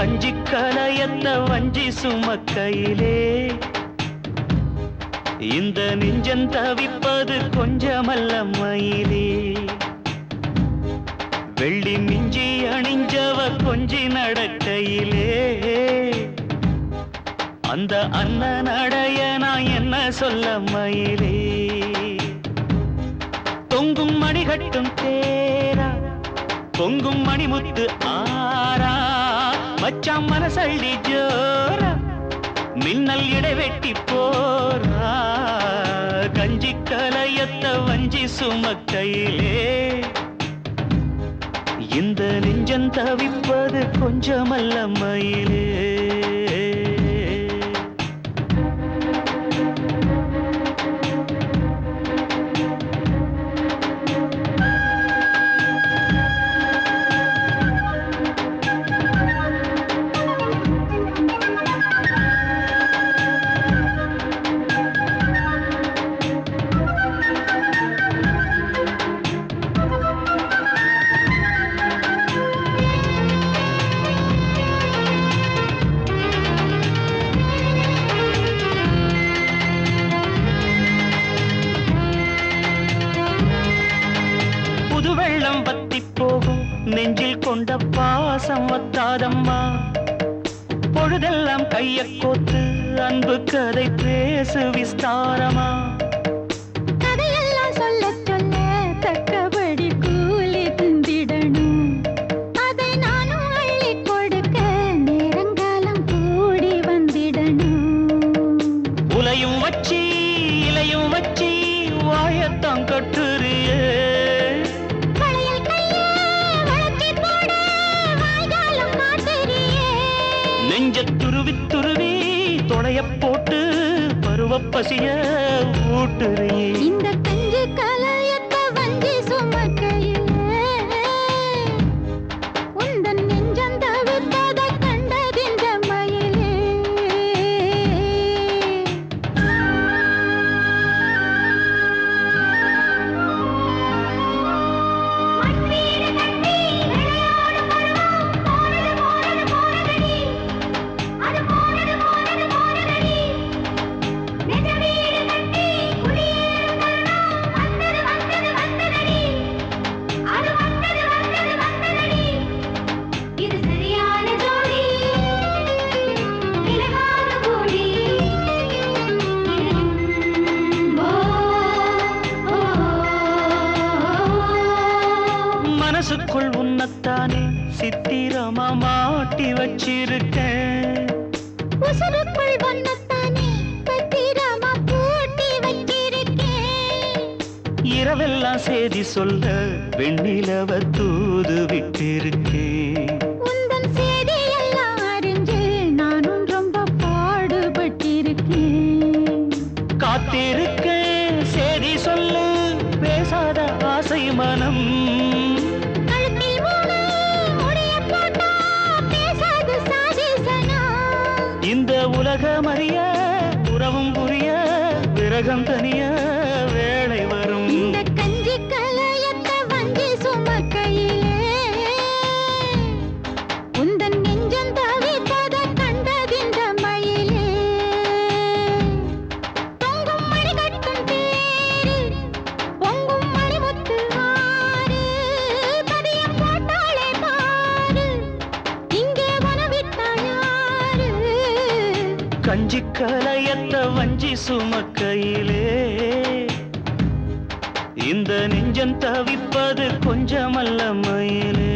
கஞ்சி கலையத்த வஞ்சி சுமக்கையிலே. இந்த நெஞ்சம் தவிப்பது கொஞ்சமல்ல மயிலே. வெள்ளி மிஞ்சி அணிஞ்சவ கொஞ்சி நடக்கையிலே. அந்த அண்ணன் அடைய நான் என்ன சொல்ல மயிலே. தொங்கும் மணிகட்டும் தேரா பொங்கும் மணிமுத்து ஆ மச்சான் மனசள்ளி ஜோர மின்னல் இடைவெட்டி போரா கஞ்சி கலையத்த வஞ்சி சுமக்கையிலே இந்த நெஞ்சம் தவிப்பது கொஞ்சமல்ல மயிலே. புது வெள்ளம் வத்தி போகும் நெஞ்சில் கொண்ட பாசம் வத்தாதம்மா. பொழுதெல்லாம் கைய கோத்து அன்பு கதை பேசு விஸ்தாரமா. கதையெல்லாம் சொல்ல சொல்ல தக்கபடி நெஞ்ச துருவி துருவி தொடைய போட்டு பருவ பசிய ஊட்டுறியே இந்த கஞ்சி மனசுக்குள் உன்னத்தானே சித்திரமா மாட்டி வச்சிருக்கேன். உசுருக்குள் வண்ணத்தானே பத்திரமா பூட்டி வச்சிருக்கேன். இரவெல்லாம் செய்தி சொல்ல வெண்ணிலவ தூது விட்டிருக்கேன். காத்திருக்கேன் செய்தி சொல்லு பேசாத ஆசை மனம். உலகமறிய உறவும் புரிய விரகம் தனிய வேலை கஞ்சி கலையத்த வஞ்சி சுமக்கையிலே. இந்த நெஞ்சம் தவிப்பது கொஞ்சமல்ல மயிலே.